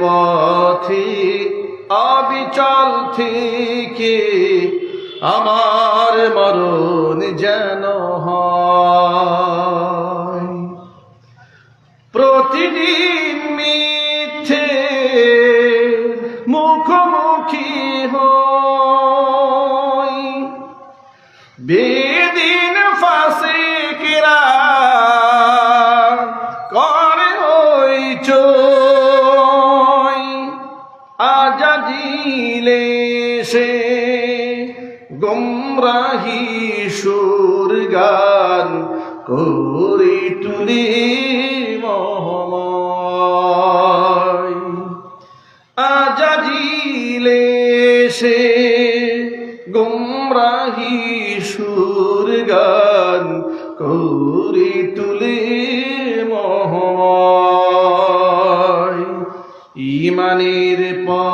পথে অবিচল থেকে আমার মরণ যেন হয়। প্রতিদিন মিথ্যে মুখোমুখি হই আজাজিলে সে গুমরাহি সুর গান করি তুলি মহময়। আজাজিলে সে গুমরাহি সুর গান করি তুলি মহময়। ইমানের পথে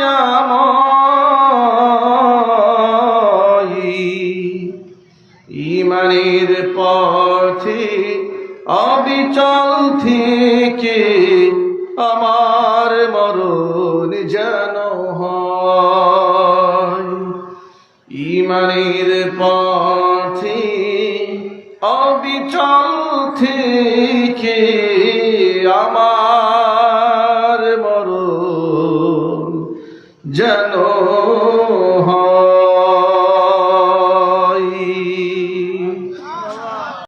দয়াময় ইমানের পথে অবিচল থেকে আমার মরণ যেন ইমানের পথে অবিচল